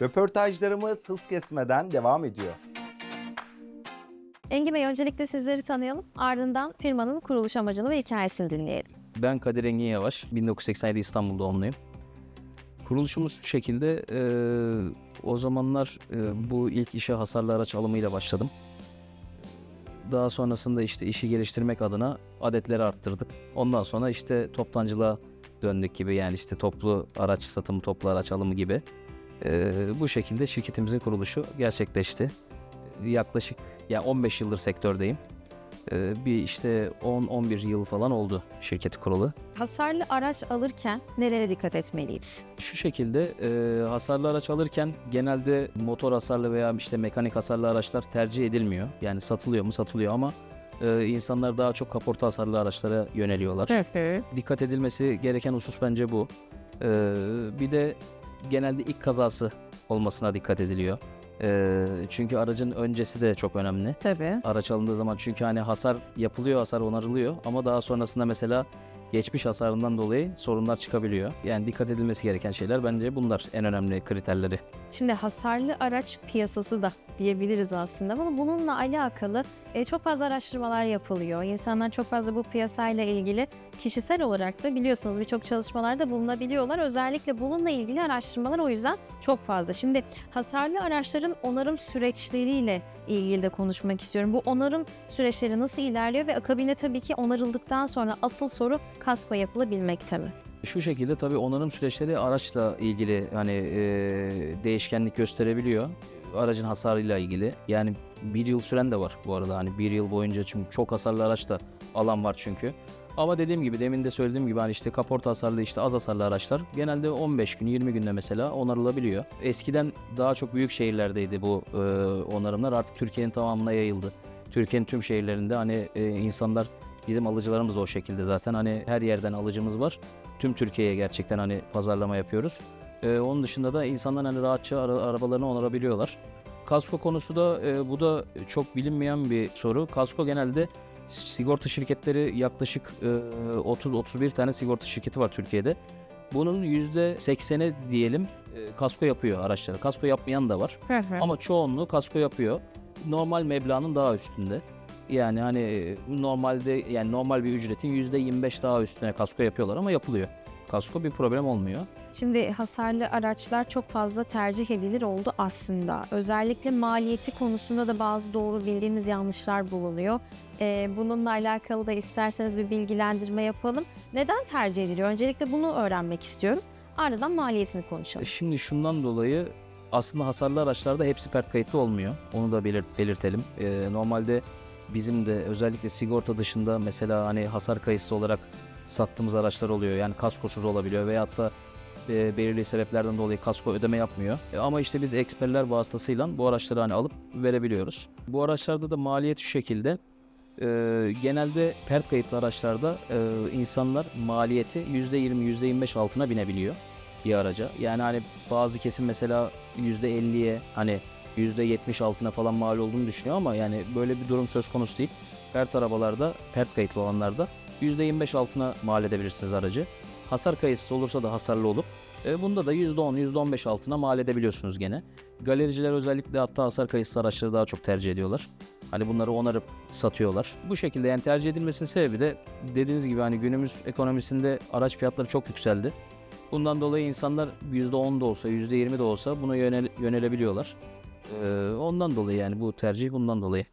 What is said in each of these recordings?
Röportajlarımız hız kesmeden devam ediyor. Engin Bey öncelikle sizleri tanıyalım. Ardından firmanın kuruluş amacını ve hikayesini dinleyelim. Ben Kadir Engin Yavaş, 1987 İstanbul doğumluyum. Kuruluşumuz şu şekilde, e, o zamanlar e, bu ilk işe hasarlı araç alımıyla başladım. Daha sonrasında işte işi geliştirmek adına adetleri arttırdık. Ondan sonra işte toptancılığa döndük gibi yani işte toplu araç satımı, toplu araç alımı gibi. E, bu şekilde şirketimizin kuruluşu gerçekleşti. Yaklaşık ya 15 yıldır sektördeyim. E, bir işte 10-11 yıl falan oldu şirketi kuralı. Hasarlı araç alırken nelere dikkat etmeliyiz? Şu şekilde e, hasarlı araç alırken genelde motor hasarlı veya işte mekanik hasarlı araçlar tercih edilmiyor. Yani satılıyor mu satılıyor ama e, insanlar daha çok kaporta hasarlı araçlara yöneliyorlar. Dikkat edilmesi gereken husus bence bu. E, bir de genelde ilk kazası olmasına dikkat ediliyor. E, çünkü aracın öncesi de çok önemli. Tabii. Araç alındığı zaman çünkü hani hasar yapılıyor, hasar onarılıyor ama daha sonrasında mesela geçmiş hasarından dolayı sorunlar çıkabiliyor. Yani dikkat edilmesi gereken şeyler bence bunlar en önemli kriterleri. Şimdi hasarlı araç piyasası da diyebiliriz aslında. Bunu bununla alakalı e, çok fazla araştırmalar yapılıyor. İnsanlar çok fazla bu piyasayla ilgili kişisel olarak da biliyorsunuz birçok çalışmalarda bulunabiliyorlar. Özellikle bununla ilgili araştırmalar o yüzden çok fazla. Şimdi hasarlı araçların onarım süreçleriyle ilgili de konuşmak istiyorum. Bu onarım süreçleri nasıl ilerliyor ve akabinde tabii ki onarıldıktan sonra asıl soru kasko yapılabilmekte mi? Şu şekilde tabii onarım süreçleri araçla ilgili hani e, değişkenlik gösterebiliyor. Aracın hasarıyla ilgili. Yani bir yıl süren de var bu arada. Hani bir yıl boyunca çünkü çok hasarlı araç da alan var çünkü. Ama dediğim gibi demin de söylediğim gibi hani işte kaporta hasarlı işte az hasarlı araçlar genelde 15 gün 20 günde mesela onarılabiliyor. Eskiden daha çok büyük şehirlerdeydi bu e, onarımlar artık Türkiye'nin tamamına yayıldı. Türkiye'nin tüm şehirlerinde hani e, insanlar bizim alıcılarımız o şekilde zaten hani her yerden alıcımız var. Tüm Türkiye'ye gerçekten hani pazarlama yapıyoruz. E, onun dışında da insanlar hani rahatça ara- arabalarını onarabiliyorlar. Kasko konusu da e, bu da çok bilinmeyen bir soru. Kasko genelde sigorta şirketleri yaklaşık e, 30-31 tane sigorta şirketi var Türkiye'de. Bunun %80'i diyelim e, kasko yapıyor araçlara. Kasko yapmayan da var. Ama çoğunluğu kasko yapıyor. Normal meblağın daha üstünde. Yani hani e, normalde yani normal bir ücretin %25 daha üstüne kasko yapıyorlar ama yapılıyor. Kasko bir problem olmuyor. Şimdi hasarlı araçlar çok fazla tercih edilir oldu aslında. Özellikle maliyeti konusunda da bazı doğru bildiğimiz yanlışlar bulunuyor. Ee, bununla alakalı da isterseniz bir bilgilendirme yapalım. Neden tercih ediliyor? Öncelikle bunu öğrenmek istiyorum. Ardından maliyetini konuşalım. Şimdi şundan dolayı aslında hasarlı araçlarda hepsi pert kayıtlı olmuyor. Onu da belirt- belirtelim. Ee, normalde bizim de özellikle sigorta dışında mesela hani hasar kayıtsız olarak sattığımız araçlar oluyor. Yani kaskosuz olabiliyor veyahut da e, belirli sebeplerden dolayı kasko ödeme yapmıyor. E, ama işte biz eksperler vasıtasıyla bu araçları hani alıp verebiliyoruz. Bu araçlarda da maliyet şu şekilde. e, genelde pert kayıtlı araçlarda e, insanlar maliyeti %20 %25 altına binebiliyor bir araca. Yani hani bazı kesim mesela %50'ye hani %70 altına falan mal olduğunu düşünüyor ama yani böyle bir durum söz konusu değil. Pert arabalarda, pert kayıtlı olanlarda %25 altına mal edebilirsiniz aracı. Hasar kayıtsız olursa da hasarlı olup e, bunda da %10, %15 altına mal edebiliyorsunuz gene. Galericiler özellikle hatta hasar kayıtsız araçları daha çok tercih ediyorlar. Hani bunları onarıp satıyorlar. Bu şekilde yani tercih edilmesinin sebebi de dediğiniz gibi hani günümüz ekonomisinde araç fiyatları çok yükseldi. Bundan dolayı insanlar %10 da olsa, %20 de olsa buna yönel, yönelebiliyorlar. Ee, ondan dolayı yani bu tercih bundan dolayı.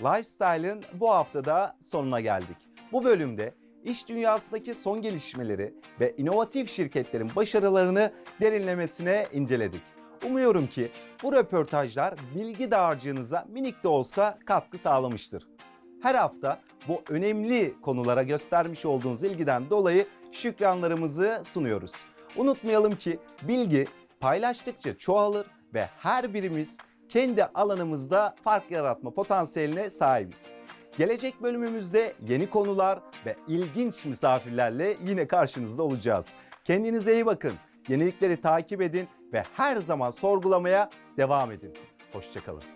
Lifestyle'ın bu haftada sonuna geldik. Bu bölümde iş dünyasındaki son gelişmeleri ve inovatif şirketlerin başarılarını derinlemesine inceledik. Umuyorum ki bu röportajlar bilgi dağarcığınıza minik de olsa katkı sağlamıştır. Her hafta bu önemli konulara göstermiş olduğunuz ilgiden dolayı şükranlarımızı sunuyoruz. Unutmayalım ki bilgi paylaştıkça çoğalır ve her birimiz kendi alanımızda fark yaratma potansiyeline sahibiz. Gelecek bölümümüzde yeni konular ve ilginç misafirlerle yine karşınızda olacağız. Kendinize iyi bakın, yenilikleri takip edin ve her zaman sorgulamaya devam edin. Hoşçakalın.